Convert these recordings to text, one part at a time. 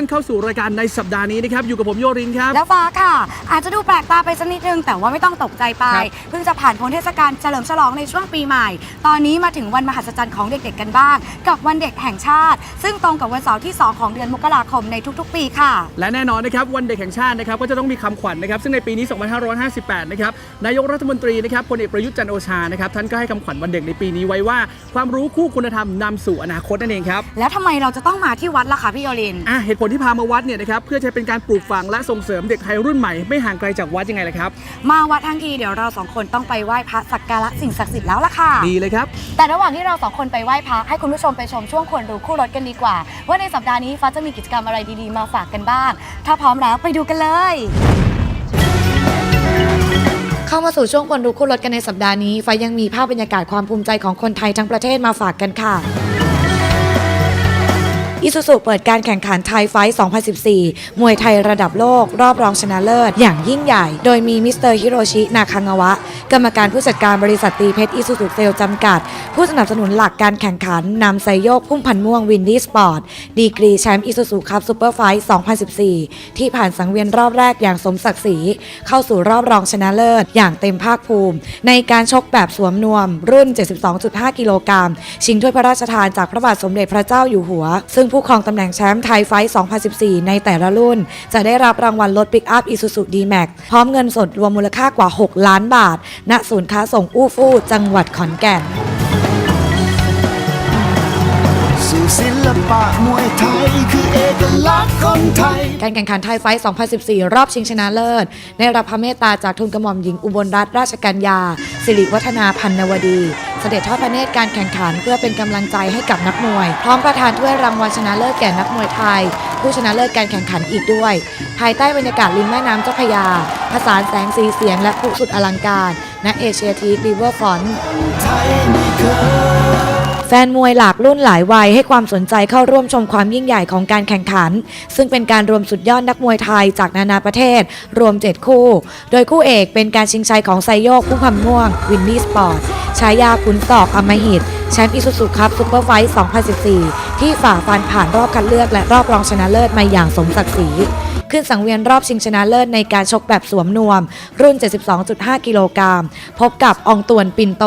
านเข้าสู่รายการในสัปดาห์นี้นะครับอยู่กับผมโยรินครับ แล้วฟ้าค่ะ อาจจะดูแปลกตาไปสักนิดนึง แต่ว่าไม่ต้องตกใจไป ครับเพิ่งจะผ่านพ้นเทศกาลเฉลิมฉลองในช่วงปีใหม่ ตอนนี้มาถึงวันมหัศจรรย์ของเด็กๆกันบ้าง กับวันเด็กแห่งชาติ ซึ่งตรงกับวันเสาร์ที่ 2 ของเดือนมกราคมในทุกๆ ปีค่ะ และแน่นอนนะครับวันเด็กแห่งชาตินะครับก็จะต้องมีคำขวัญนะครับซึ่งในปีนี้ 2558 นะครับนายกรัฐมนตรีนะครับพลเอกประยุทธ์จันทร์โอชานะครับท่านก็ให้คำขวัญวันเด็กในปีนี้ไว้ว่า ความรู้คู่คุณธรรมนำสู่อนาคตนั่นเองครับแล้วทำไมเราจะต้องมาที่วัดล่ะคะพี่โยลิน อะเหตุผลที่พามาวัดเนี่ยนะครับเพื่อจะเป็นการปลูกฝังและส่งเสริมเด็กไทยรุ่นใหม่ไม่ห่างไกลจากวัดยังไงล่ะครับ มาวัดทั้งทีเดี๋ยวเราสองคนต้องไปไหว้พระสักการะสิ่งศักดิ์สิทธิ์แล้วล่ะค่ะ ดีเลยครับ แต่ระหว่างที่เราสองคนไปไหว้พระให้คุณผู้ชมไปชมช่วงควรรู้คู่รถกันดีกว่า ว่าในสัปดาห์นี้ฟ้าจะมีกิจกรรมอะไรดีๆมาฝากกันบ้าง ถ้าพร้อมแล้วไปดูกันเลย เข้ามาสู่ช่วงควรรู้คู่รถกันในสัปดาห์นี้ฟ้ายังมีภาพบรรยากาศความภูมิใจของคนไทยทั้งประเทศมาฝากกันค่ะ อิซูซุเปิดการแข่งขันไทยไฟท์2014 มวยไทยระดับโลก รอบรองชนะเลิศ อย่างยิ่งใหญ่ โดยมีมิสเตอร์ฮิโรชิ นาคางาวะ กรรมการผู้จัดการบริษัทตีเพชรอิซูซุเซลจำกัด ผู้สนับสนุนหลักการแข่งขันนำไซโยกพุ่มพันม่วงวินดี้สปอร์ต ดีกรีแชมป์อิซูซุคัพซูเปอร์ไฟท์2014 ที่ผ่านสังเวียนรอบแรกอย่างสมศักดิ์ศรี เข้าสู่รอบรองชนะเลิศ อย่างเต็มภาคภูมิ ในการชกแบบสวมนวม รุ่น 72.5 กิโลกรัม ชิงถ้วยพระราชทานจากพระบาทสมเด็จพระเจ้าอยู่หัว ซึ่งผู้ครองตำแหน่งแชมป์ไทยไฟท์2014 ในแต่ละรุ่น จะได้รับรางวัลรถปิกอัพอิซูซูดีแม็กพร้อมเงินสดรวมมูลค่ากว่า 6 ล้านบาท ณ ศูนย์ค้าส่งอู้ฟู่จังหวัดขอนแก่น สู่ศิลปะมวยไทย คือเอกลักษณ์คนไทย การแข่งขันไทยไฟท์ 2014 รอบชิงชนะเลิศ ได้รับพระเมตตาจากทุนกระหม่อมหญิงอุบลรัตนราชกัญญา สิริวัฒนาพันนวดี เสด็จทอดพระเนตรการแข่งขัน เพื่อเป็นกำลังใจให้กับนักมวย พร้อมประทานถ้วยรางวัลชนะเลิศแก่นักมวยไทย ผู้ชนะเลิศการแข่งขันอีกด้วย ภายใต้บรรยากาศริมแม่น้ำเจ้าพระยาผสานแสงสีเสียงและผู้สุดอลังการณเอเชียทีริเวอร์ฟอนต์ แฟนมวยหลากรุ่นหลายวัยให้ความสนใจเข้าร่วมชมความยิ่งใหญ่ของการแข่งขัน ซึ่งเป็นการรวมสุดยอดนักมวยไทยจากนานาประเทศ รวม 7 คู่ โดยคู่เอกเป็นการชิงชัยของไซโยกผู้พันม่วง วินนี่สปอร์ตชายาขุนศอกอมหิตแชมป์อิซูซุคัพซูเปอร์ไฟท์2014 ที่ฝ่าฟันผ่านรอบคัดเลือกและรอบรองชนะเลิศมาอย่างสมศักดิ์ศรีขึ้นสังเวียนรอบชิงชนะเลิศในการชกแบบสวมนวม รุ่น 72.5 กิโลกรัมพบกับอองตวนปินโต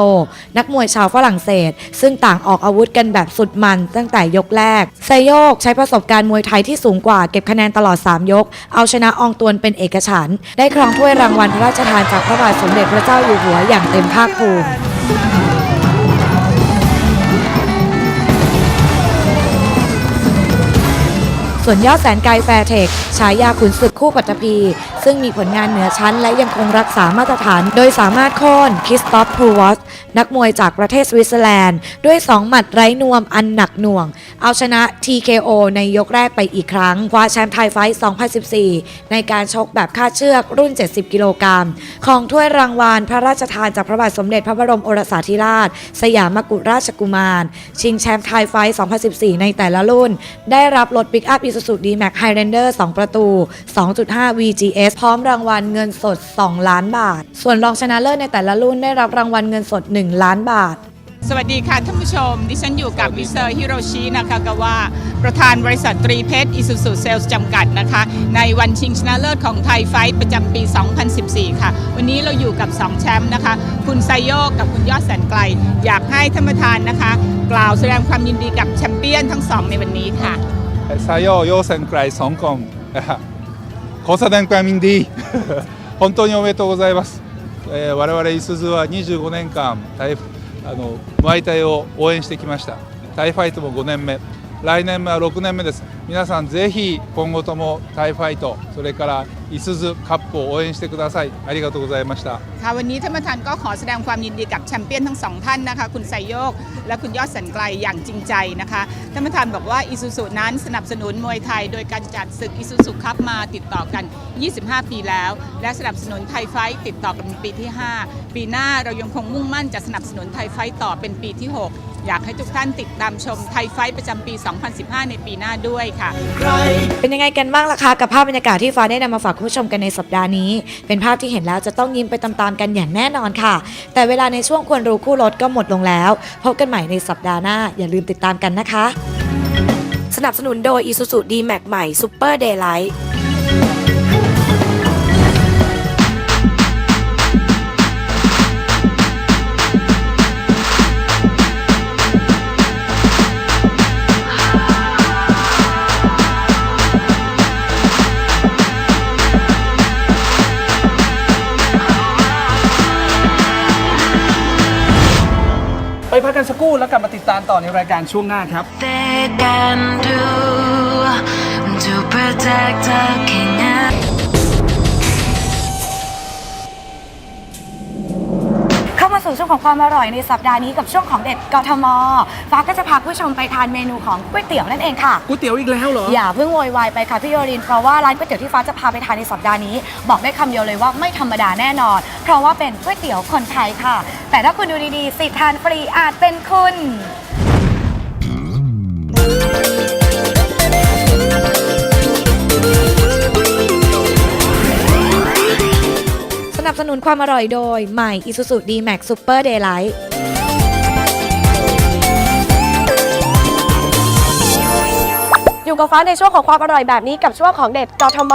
นักมวยชาวฝรั่งเศส ซึ่งต่างออกอกอาวุธกันแบบสุดมันตั้งแต่ยกแรกไซโยกใช้ประสบการณ์มวยไทยที่สูงกว่าเก็บคะแนนตลอด 3 ยก เอาชนะอองตวนเป็นเอกฉันได้ครองถ้วยรางวัลพระราชทานจากพระบาทสมเด็จพระเจ้าอยู่หัวอย่างเต็มภาคภูมิส่วนยอดแสนไกลแฟร์เทคฉายาขุนศึกคู่ปัตภี ซึ่งมีผลงานเหนือชั้นและยังคงรักษามาตรฐาน โดยสามารถโค่นคิสตอฟพูวอส นักมวยจากประเทศสวิตเซอร์แลนด์ ด้วย 2 หมัดไร้นวมอันหนักหน่วง เอาชนะ TKO ในยกแรกไปอีกครั้ง คว้าแชมป์ไทยไฟท์2014 ในการชกแบบคาดเชือกรุ่น 70 กิโลกรัมของถ้วยรางวัลพระราชทานจากพระบาทสมเด็จพระบรมโอรสาธิราช สยามกุฎราชกุมาร ชิงแชมป์ไทยไฟท์2014 ในแต่ละรุ่น ได้รับรถปิกอัพ Isuzu D-Max Highlander 2ประตู 2.5 VGS พร้อมรางวัลเงินสด 2 ล้านบาท ส่วนรองชนะเลิศในแต่ละรุ่นได้รับรางวัลเงินสด1 ล้านบาท สวัสดีค่ะท่านผู้ชม ดิฉันอยู่กับมิสเตอร์ฮิโรชินากากาวะประธานบริษัทตรีเพชรอิสุสุเซลส์จำกัดนะคะ ในวันชิงชนะเลิศของไทยไฟท์ประจำปี 2014 ค่ะ วันนี้เราอยู่กับ 2 แชมป์นะคะ คุณไซโยกกับคุณยอดแสนไกล อยากให้ท่านประธานนะคะ กล่าวแสดงความยินดีกับแชมเปี้ยนทั้งสองในวันนี้ค่ะ 採用要線くらい香港交差点会民 D 本当におめでとうございます、 えー、我々いすゞは25年間タイあのマイタイを応援してきました。タイファイトも5年目。来年は6年目です皆さんぜひ今後ともタイファイトそれからいすゞカップを応援してくださいありがとうございました ค่ะวันนี้ท่านประธานก็ขอแสดงความยินดีกับแชมเปี้ยนทั้งสองท่านนะคะ คุณไซโยก และคุณยอดสันไกลอย่างจริงใจนะคะท่านประธานบอกว่าอิซูซุนั้นสนับสนุนมวยไทย โดยการจัดศึกอิซูซุคัพมาติดต่อกัน 25 ปีแล้ว และสนับสนุนไทยไฟท์ติดต่อกันเป็นปีที่ 5 ปีหน้าเรายังคงมุ่งมั่นจะสนับสนุนไทยไฟท์ต่อเป็นปีที่ 6 อยากให้ทุกท่านติดตามชมไทยไฟท์ประจำปี 2015 ในปีหน้าด้วยค่ะใครเป็นยังไงกันบ้างล่ะคะกับภาพบรรยากาศที่ฟ้าได้นำมาฝากคุณผู้ชมกันในสัปดาห์นี้ เป็นภาพที่เห็นแล้วจะต้องยิ้มไปตามๆกันอย่างแน่นอนค่ะ แต่เวลาในช่วงควรรู้คู่รถก็หมดลงแล้ว พบกันใหม่ในสัปดาห์หน้า อย่าลืมติดตามกันนะคะ สนับสนุนโดย Isuzu D-Max ใหม่ Super Daylight ติดตามต่อในรายการช่วงหน้าครับ they can do to protect our king and มาสู่ช่วงของความอร่อยในสัปดาห์นี้กับช่วงของเด็ดกทม ฟ้าก็จะพาผู้ชมไปทานเมนูของก๋วยเตี๋ยวนั่นเองค่ะ ก๋วยเตี๋ยวอีกแล้วเหรอ อย่าเพิ่งโวยวายไปค่ะพี่โยริน เพราะว่าร้านก๋วยเตี๋ยวที่ฟ้าจะพาไปทานในสัปดาห์นี้ บอกได้คำเดียวเลยว่าไม่ธรรมดาแน่นอน เพราะว่าเป็นก๋วยเตี๋ยวคนไทยค่ะ แต่ถ้าคุณดูดีๆสิทธิ์ทานฟรีอาจเป็นคุณ นับสนุนความอร่อยโดย ใหม่ Isuzu D-Max Super Daylight อยู่กับฟ้าในช่วงของความอร่อยแบบนี้กับช่วงของเด็ดกทม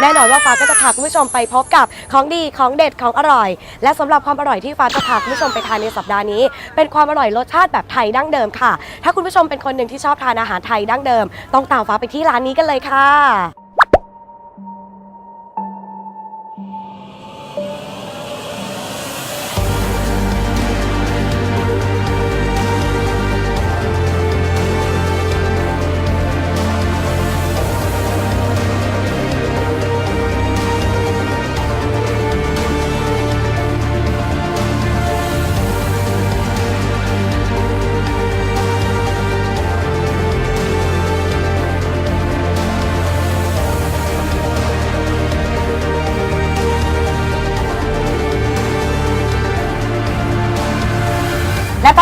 แน่นอนว่าฟ้าก็จะพาคุณผู้ชมไปพบกับของดีของเด็ดของอร่อย และสำหรับความอร่อยที่ฟ้าจะพาคุณผู้ชมไปทานในสัปดาห์นี้ เป็นความอร่อยรสชาติแบบไทยดั้งเดิมค่ะ ถ้าคุณผู้ชมเป็นคนหนึ่งที่ชอบทานอาหารไทยดั้งเดิม ต้องตามฟ้าไปที่ร้านนี้กันเลยค่ะ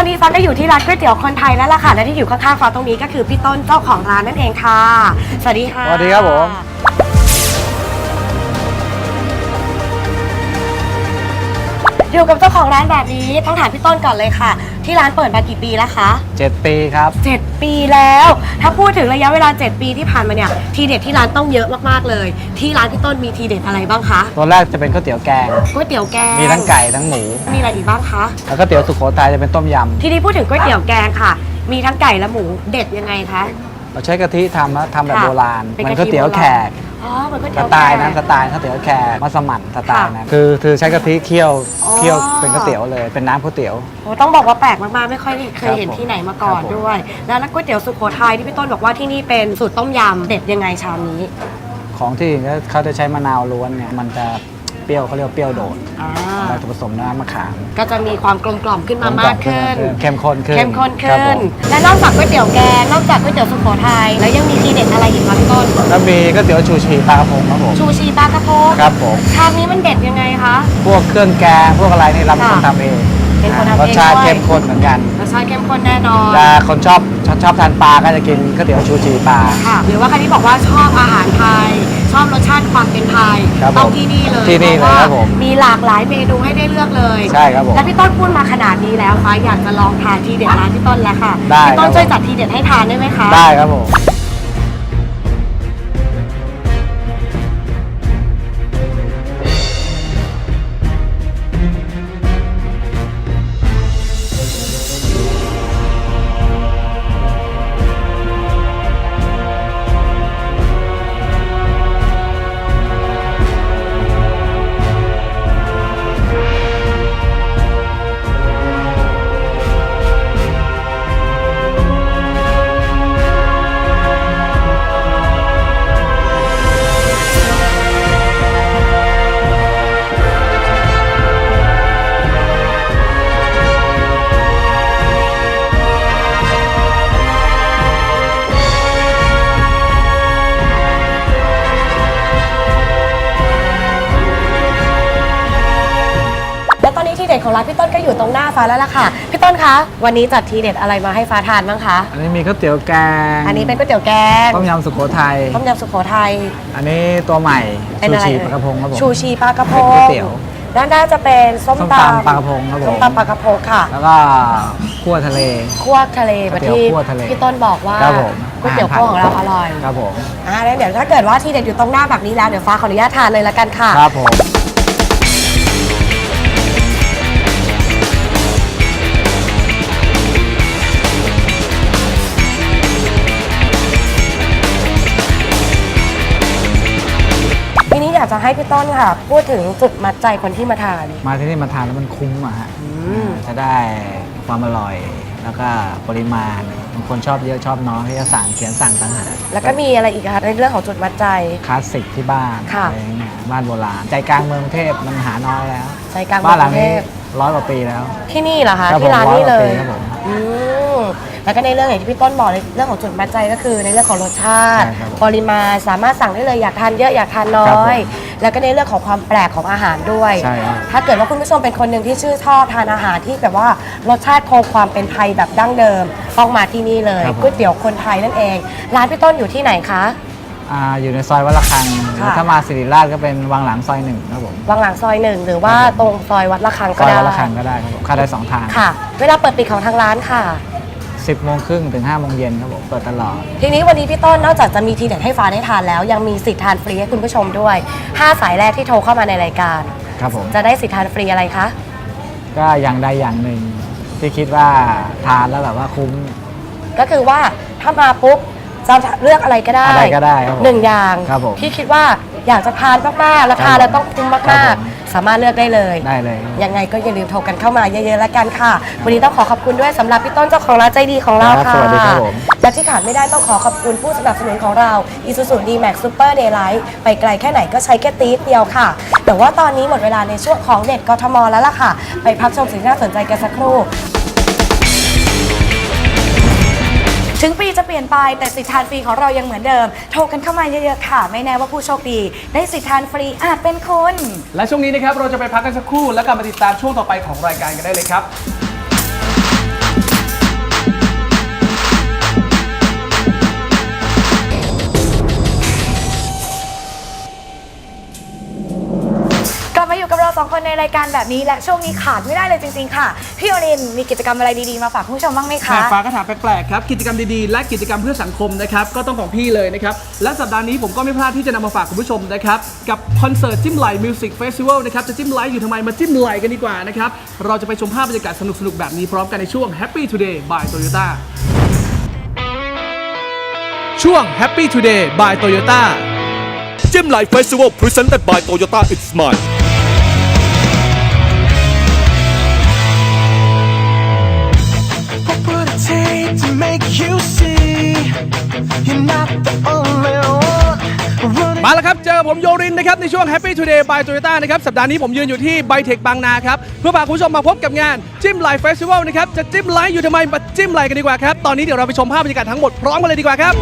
อนนี้ฟ้าก็อยู่ที่ร้านก๋วยเตี๋ยวคนไทยแล้วล่ะค่ะ และที่อยู่ข้างๆฟ้าตรงนี้ก็คือพี่ต้นเจ้าของร้านนั่นเองค่ะ สวัสดีค่ะ สวัสดีครับผม อยู่กับเจ้าของร้านแบบนี้ต้องถามพี่ต้นก่อนเลยค่ะ ที่ร้านเปิดมากี่ปีแล้วคะ7 ปีครับ 7 ปีแล้ว ถ้าพูดถึงระยะเวลา 7 ปีที่ผ่านมาเนี่ยทีเด็ดที่ร้านต้องเยอะมากๆเลย ที่ร้านพี่ต้นมีทีเด็ดอะไรบ้างคะตัวแรกจะเป็นก๋วยเตี๋ยวแกง ก๋วยเตี๋ยวแกง มีทั้งไก่ทั้งหมู มีอะไรอีกบ้างคะแล้วก็เตี๋ยวสุโขทัยจะเป็นต้มยทีนี้พูดถึงก๋วยเตี๋ยวแกงค่ะ มีทั้งไก่และหมูเด็ดยังไงคะำเราใช้กะทิทำนะทำแบบค่ะโบราณ เป็นเหมันกะทิก๋วยเตี๋ยวโบราณ แขก อ๋อเหมือนก๋วยสเตี๋ยวไตล์แกนั้นงสไตล์ก๋วยเตี๋ยวแขกมัสมั่นสไตล์ค่ะนั้นคือคือใช้กะทิเคี่ยวอ๋อ เคี่ยวเป็นก๋วยเตี๋ยวเลยเป็นน้ำก๋วยเตี๋ยว โอ้ต้องบอกว่าแปลกมากๆ ไม่ค่อยเคยเห็นครับผมที่ไหนมาก่อนครับผม ด้วย แล้วก๋วยเตี๋ยวสุโขทัยที่พี่ต้นบอกว่าที่นี่เป็นสูตรต้มยำเด็ดยังไงชามนี้ของที่อื่นก็เขาจะใช้มะนาวล้วนเนี่ยมันจะเปรี้ยวเขาเรียกว่าเปรี้ยวโดด อ่า เราจะผสมน้ำมะขามก็จะมีความกลมกล่อมขึ้นมามากขึ้น เข้มข้นขึ้นเข้มข้นขึ้น และนอกจากก๋วยเตี๋ยวแกงนอกจากก๋วยเตี๋ยวสุโขทัยแล้วยังมีทีเด็ดอะไรอีกคะพี่ต้นแล้วมีก๋วยเตี๋ยวชูชีปลากระพงครับผมชูชีปลากระพงครับผมชามนี้มันเด็ดยังไงคะพวกเครื่องแกงพวกอะไรนี่เราเป็นคนทำเองรสชาติเข้มข้นเหมือนกัน ชาติเข้มข้นแน่นอนแต่คนชอบชอบชอบทานปลาก็จะกินก๋วยเตี๋ยวชูชีปลา ค่ะหรือว่าใครที่บอกว่าชอบอาหารไทย ชอบรสชาติความเป็นไทยครับต้องผมที่นี่เลยที่นี่เลยครับผมมีหลากหลายเมนูให้ได้เลือกเลยใช่ครับผมและพี่ต้นพูดมาขนาดนี้แล้วฟ้าอยากจะลองทานทีเด็ดร้านพี่ต้นแล้วค่ะได้พี่ต้นครับช่วยจัดทีเด็ดให้ทานได้ไหมคะ ได้ครับผม อยู่ตรงหน้าฟ้าแล้วล่ะค่ะ พี่ต้นคะ วันนี้จัดทีเด็ดอะไรมาให้ฟ้าทานบ้างคะ อันนี้มีก๋วยเตี๋ยวแกง อันนี้เป็นก๋วยเตี๋ยวแกง ต้มยำสุโขทัย ต้มยำสุโขทัย อันนี้ตัวใหม่เป็นชูอะไรชีเอ่ยปลากระพงครับผม ชูชีปลากระพเป็นงก๋วยเตี๋ยว ด้านหน้าจะเป็นส้มส้มตำตำปลากระพงครับผม ส้มตำปลากระพงค่ะ แล้วก็คั่วทะเล คั่วทะเลแบบที่ก๋วยเตี๋ยวคั่วทะเลพี่ต้นบอกว่าครับผมก๋วยเตี๋ยวคั่วของเราอร่อย ครับผม อ่าแล้วเดี๋ยวถ้าเกิดว่าที่เด็ดอยู่ตรงหน้าแบบนี้แล้วเดี๋ยวฟ้าขออนุญาตทานเลยละกันค่ะ ครับผม จะให้พี่ต้นค่ะ พูดถึงจุดมัดใจคนที่มาทาน มาที่นี่มาทานแล้วมันคุ้มอะฮะม จะได้ความอร่อย แล้วก็ปริมาณบางคนชอบเยอะชอบน้อยที่จะสั่งเขียนสั่งต่างหากแล้วก็มีอะไรอีกคะในเรื่องของจุดมัดใจ คลาสสิกที่บ้านค่ะ อะไรอย่างเงี้ยบ้านโบราณใจกลางเมืองกรุงเทพมันหาน้อยแล้ว ใจกลางบ้านหลังกรุงเทนี้พร้อยกว่าปีแล้วที่นี่เหรอคะ ครับผมที่ร้านนี้เลยร้อยกว่าปีครับผม อืม แล้วก็ในเรื่องอย่างที่พี่ต้นบอกในเรื่องของจุดมัดใจก็คือ ในเรื่องของรสชาติ ใช่ครับผมปริมาณสามารถสั่งได้เลยอยากทานเยอะอยากทานน้ครับอผมยแล้วก็ในเรื่องของความแปลกของอาหารด้วย ใช่ครับ ถ้าเกิดว่าคุณผู้ชมเป็นคนหนึ่งที่ชื่นชอบทานอาหารที่แบบว่ารสชาติคงความเป็นไทยแบบดั้งเดิมต้องมาที่นี่เลยครับผม ก๋วยเตี๋ยวคนไทยนั่นเอง ร้านพี่ต้นอยู่ที่ไหนคะ อ่าอยู่ในซอยวัดระฆังหรือถ้ามาสิริราชก็เป็นวังหลังซอยหนึ่งครับผมวังหลังซอยหนึ่งหรือว่าครับผมตรงซอยวัดระฆังซก็อยได้วัดระฆังก็ได้ครับผมเข้าได้สองทาง ค่ะ เวลาเปิดปิดของทางร้านค่ะ 10โมงครึ่งถึง5โมงเย็นครับผมเปิดตลอด ทีนี้วันนี้พี่ต้นนอกจากจะมีทีเด็ดให้ฟ้าได้ทานแล้ว ยังมีสิทธิ์ทานฟรีให้คุณผู้ชมด้วย 5 สายแรกที่โทรเข้ามาในรายการ ครับผมจะได้สิทธิ์ทานฟรีอะไรคะก็อย่างใดอย่างหนึ่งที่คิดว่าทานแล้วแบบว่าคุ้ม ก็คือว่าถ้ามาปุ๊บจะเลือกอะไรก็ได้อะไรก็ได้ครับผมหนึ่งอย่างครับผมที่คิดว่าอยากจะทานมากๆแล้วทานแล้วต้องคุ้มครัมากบผม ๆ สามารถเลือกได้เลย ได้เลย ยังไงก็อย่าลืมโทรกันเข้ามาเยอะๆแล้วกันค่ะ วันนี้ต้องขอขอบคุณด้วยสำหรับพี่ต้นเจ้าของร้านใจดีของเราครับค่ะสวัสดีครับผม และที่ขาดไม่ได้ต้องขอขอบคุณผู้สนับสนุนของเรา Isuzu D-Max Super Daylight ไปไกลแค่ไหนก็ใช้แค่ตีดเดียวค่ะ แต่ว่าตอนนี้หมดเวลาในช่วงของเด็ดกทมแล้วล่ะค่ะ ไปพักชมสิ่งที่น่าสนใจกันสักครู่ ถึงปีจะเปลี่ยนไปแต่สิทธิทานฟรีของเรายังเหมือนเดิม โทรกันเข้ามาเยอะๆค่ะ ไม่แน่ว่าผู้โชคดี ได้สิทธิทานฟรีอาจเป็นคุณ และช่วงนี้นะครับเราจะไปพักกันสักครู่แล้วกลับมาติดตามช่วงต่อไปของรายการกันได้เลยครับ สองคนในรายการแบบนี้และช่วงนี้ขาดไม่ได้เลยจริงๆค่ะ พี่โอรินมีกิจกรรมอะไรดีๆ มาฝากคุณผู้ชมบ้างไหมคะค่ะฟ้าก็ถามแปลกๆครับ กิจกรรมดีๆ และกิจกรรมเพื่อสังคมนะครับ ก็ต้องของพี่เลยนะครับ และสัปดาห์นี้ผมก็ไม่พลาดที่จะนำมาฝากคุณผู้ชมนะครับ กับคอนเสิร์ตจิ้มไหลมิวสิกเฟสติวัลนะครับ จะจิ้มไหลอยู่ทำไม มาจิ้มไหลกันดีกว่านะครับ เราจะไปชมภาพบรรยากาศสนุกๆแบบนี้พร้อมกันในช่วง Happy Today by Toyota ช่วง Happy Today by Toyota จิ้มไลฟ์เฟสติวัลพรีเซนต์ by Toyota It's Mine ละครับ เจอผมโยรินนะครับในช่วง Happy Today by Toyota นะครับสัปดาห์นี้ผมยืนอยู่ที่ไบเทคบางนาครับ เพื่อพาคุณผู้ชมมาพบกับงานจิ้มไลฟ์เฟสติวัลนะครับ จะจิ้มไลฟ์อยู่ทำไมมาจิ้มไลฟ์กันดีกว่าครับ ตอนนี้เดี๋ยวเราไปชมภาพบรรยากาศทั้งหมดพร้อมกันเลยดีกว่าครับ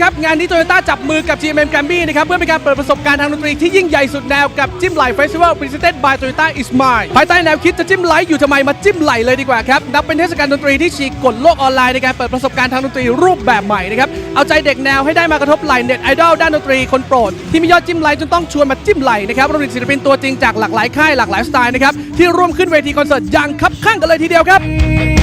ครับ งานนี้โตโยต้าจับมือกับ GMM g r a m m y นะครับเพื่อเป็นการเปิดประสบการณ์ทางดนตรีที่ยิ่งใหญ่สุดแนวกับจิ้มไหลเฟสติวัล Presented by Toyota Is Mine ภายใต้แนวคิดจะจิ้มไหลอยู่ทำไมมาจิ้มไหลเลยดีกว่าครับ นับเป็นเทศกาลดนตรีที่ฉีกกฎโลกออนไลน์ในการเปิดประสบการณ์ทางดนตรีรูปแบบใหม่นะครับเอาใจเด็กแนวให้ได้มากระทบไหลเน็ตไอดอลด้านดนตรีคนโปรด ที่มียอดจิ้มไหลจนต้องชวนมาจิ้มไหลนะครับรวมถึงศิลปินตัวจริงจากหลากหลายค่ายหลากหลายสไตล์นะครับที่ร่วมขึ้นเวทีคอนเสิร์ตอย่างคับข้างกันเลยทีเดียวครับ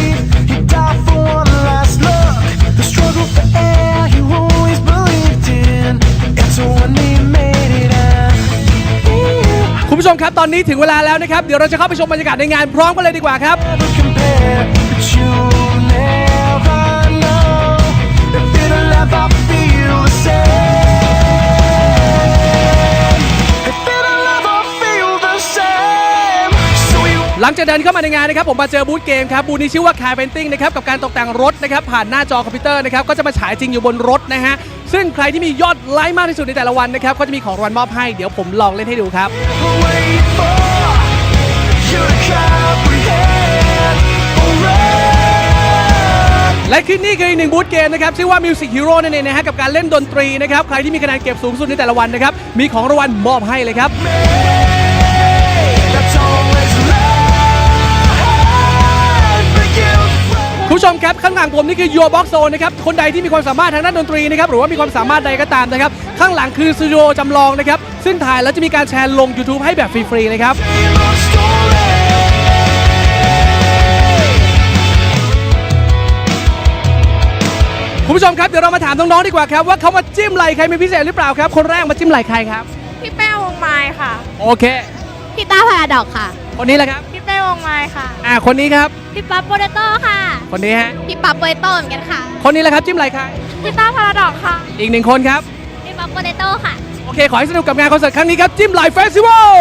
คุณผู้ชมครับ ตอนนี้ถึงเวลาแล้วนะครับ เดี๋ยวเราจะเข้าไปชมบรรยากาศในงานพร้อมกันเลยดีกว่าครับ หลังจากเดินเข้ามาในงานนะครับผมมาเจอบูธเกมครับบูธนี้ชื่อว่า Car Painting นะครับกับการตกแต่งรถนะครับผ่านหน้าจอคอมพิวเตอร์นะครับก็จะมาฉายจริงอยู่บนรถนะฮะ ซึ่งใครที่มียอดไลค์มากที่สุดในแต่ละวันนะครับก็จะมีของรางวัลมอบให้เดี๋ยวผมลองเล่นให้ดูครับ และคือนี่คืออีกหนึ่งบูธเกมนะครับชื่อว่า Music Hero นั่นเองนะฮะกับการเล่นดนตรีนะครับใครที่มีคะแนนเก็บสูงสุดในแต่ละวันนะครับมีของรางวัลมอบให้เลยครับ ผมนี่คือ Your Box Zone นะครับ คนใดที่มีความสามารถทางด้านดนตรีนะครับ หรือว่ามีความสามารถใดก็ตามนะครับ ข้างหลังคือสตูดิโอจำลองนะครับ ซึ่งถ่ายแล้วจะมีการแชร์ลง YouTube ให้แบบฟรีๆนะครับ คุณผู้ชมครับ เดี๋ยวเรามาถามน้องๆดีกว่าครับว่าเขามาจิ้มไหลใครเป็นพิเศษหรือเปล่าครับ คนแรกมาจิ้มไหลใครครับ พี่แป้ววงไม้ค่ะ โอเค พี่ต้าพาราดอกค่ะ คนนี้แหละครับ พี่แป้ววงไม้ค่ะ อ่า คนนี้ครับ พี่ปั๊บโปเตโต้ค่ะ คนนี้ฮะ พี่ปั๊บโปเตโต้เหมือนกันค่ะ คนนี้แหละครับจิ้มไหลใครพี่ต้าพาราดอกค่ะ อีกหนึ่งคนครับ พี่ปั๊บโปเตโต้ค่ะ โอเค ขอให้สนุกกับงานคอนเสิร์ตครั้งนี้ครับ จิ้มไหลเฟสติวัล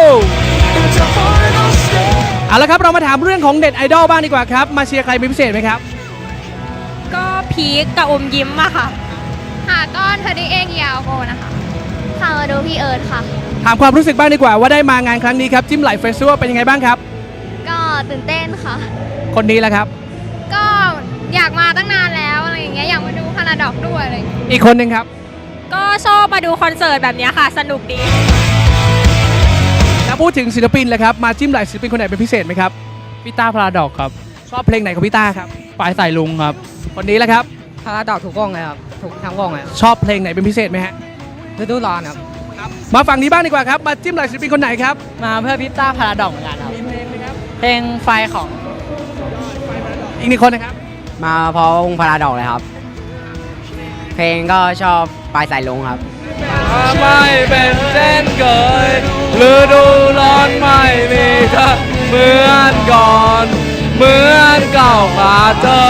เอาละครับ เรามาถามเรื่องของเด็ดไอดอลบ้างดีกว่าครับ มาเชียร์ใครเป็นพิเศษไหมครับ ก็พีคกับอมยิ้มอะค่ะ ค่ะก้อนเธอได้เองยาวโกนะคะ ค่ะมาดูพี่เอิร์ธค่ะ ถามความรู้สึกบ้างดีกว่าว่าได้มางานครั้งนี้ครับจิ้มไหลเฟสติวัลเป็นยังไงบ้างครับ ก็ตื่นเต้นค่ะ คนนี้แหละครับ ก็อยากมาตั้งนานแล้วอะไรอย่างเงี้ยอยากมาดูพาราดอกด้วยอะไรอย่างเงี้ยอีกคนหนึ่งครับ ก็ชอบมาดูคอนเสิร์ตแบบเนี้ยค่ะ สนุกดีถ้าพูดถึงศิลปินเลยครับมาจิ้มไหลศิลปินคนไหนเป็นพิเศษไหมครับพี่ต้าพาราดอกครับ ชอบเพลงไหนของพี่ต้าครับปลายสายลุงครับ คนนี้แหละครับ พาราดอกถูกวงเลยครับ ถูกทั้งวงเลยชอบเพลงไหนเป็นพิเศษไหมฮะฤดูร้อนครับ มาฝั่งนี้บ้างดีกว่าครับ มาจิ้มไหลศิลปินคนไหนครับ มาเพื่อพี่ต้าพาราดอกเหมือนกันครับมีเพลงไหมครับเพลงไฟของอีกหนึ่งคนนะครับมาเพราะวงพาราดอกเลยครับ เพลงก็ชอบปลายสายลุงครับไม่เป็นเช่นเคยฤดูร้อนไม่มีเธอเหมือนก่อนเหมือนเก่าขาดเธอ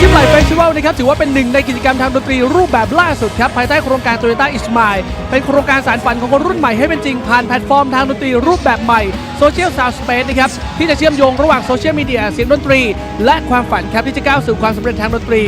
ชิมไหลเฟสติวัล นะครับถือว่าเป็นหนึ่งในกิจกรรมทางดนตรีรูปแบบล่าสุดครับภายใต้โครงการ Toyota i s m i l e เป็นโครงการสารฝันของคนรุ่นใหม่ให้เป็นจริงผ่านแพลตฟอร์มทางดนตรีรูปแบบใหม่ Social Sound Space นะครับที่จะเชื่อมโยงระหว่างโซเชียลมีเดียเสียงดนตรี และความฝันครับที่จะก้าวสู่ความสำเร็จทางดนตรี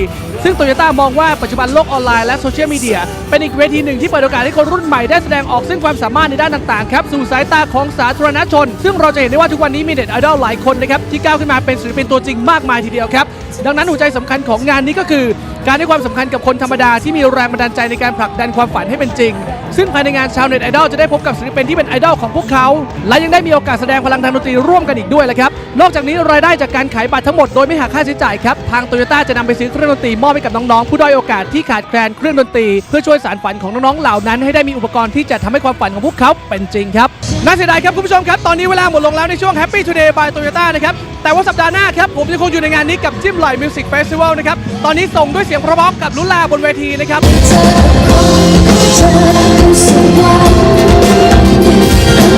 ซึ่งโตโยต้ามองว่าปัจจุบันโลกออนไลน์และโซเชียลมีเดียเป็นอีกเวทีหนึ่งที่เปิดโอกาสให้คนรุ่นใหม่ได้แสดงออกซึ่งความสามารถในด้านต่างๆครับสู่สายตาของสาธารณชน ซึ่งเราจะเห็นได้ว่าทุกวันนี้มีเด็ดไอดอลหลายคนนะครับที่ก้าวขึ้นมาเป็นศิลปินตัวจริงมากมายทีเดียวครับ ดังนั้นหัวใจสำคัญของงานนี้ก็คือ การให้ความสำคัญกับคนธรรมดาที่มีแรงบันดาลใจในการผลักดันความฝันให้เป็นจริง ซึ่งภายในงานชาวเน็ตไอดอลจะได้พบกับศิลปินที่เป็นไอดอลของพวกเขา และยังได้มีโอกาสแสดงพลังทางดนตรีร่วมกันอีกด้วยละครับ นอกจากนี้รายได้จากการขายบัตรทั้งหมดโดยไม่หักค่าใช้จ่ายครับ ทางโตโยต้าจะนำไปซื้อเครื่องดนตรีมอบให้กับน้อง ๆ ผู้ด้อยโอกาสที่ขาดแคลนเครื่องดนตรี เพื่อช่วยสานฝันของน้อง ๆ เหล่านั้น ให้ได้มีอุปกรณ์ที่จะทำให้ความฝันของพวกเขาเป็นจริงครับน่าเสียดายครับคุณผู้ชมครับตอนนี้เวลาหมดลงแล้วในช่วง Happy Today by Toyota นะครับแต่ว่าสัปดาห์หน้าครับผมยังคงอยู่ในงานนี้กับจิ้มไหลมิวสิกเฟสติวัลนะครับตอนนี้ส่งด้วยเสียงพราะๆกับลุลาบนเวทีนะครับ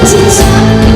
ที่ทำให้ใ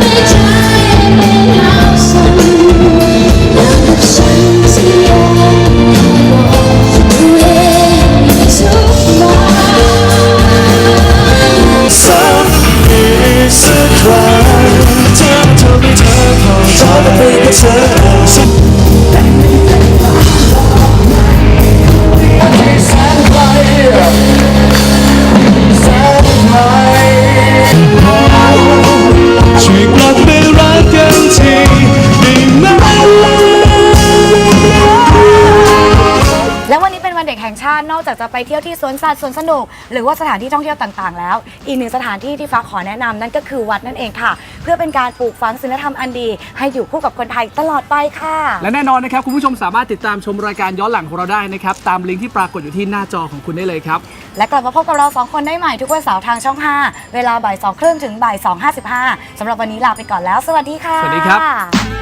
วันนี้เป็นวันเด็กแห่งชาตินอกจากจะไปเที่ยวที่สวนสัตว์สวนสนุก หรือว่าสถานที่ท่องเที่ยวต่างๆ แล้ว อีกหนึ่งสถานที่ที่ฟ้าขอแนะนำนั่นก็คือวัดนั่นเองค่ะ เพื่อเป็นการปลูกฝังศีลธรรมอันดี ให้อยู่คู่กับคนไทยตลอดไปค่ะ และแน่นอนนะครับ คุณผู้ชมสามารถติดตามชมรายการย้อนหลังของเราได้นะครับ ตามลิงก์ที่ปรากฏอยู่ที่หน้าจอของคุณได้เลยครับ และกลับมาพบกับเราสองคนได้ใหม่ทุกวันเสาร์ทางช่อง 5 เวลาบ่าย2ครึ่งถึงบ่าย2.55สำหรับวันนี้ลาไปก่อนแล้ว สวัสดีค่ะ สวัสดีครับ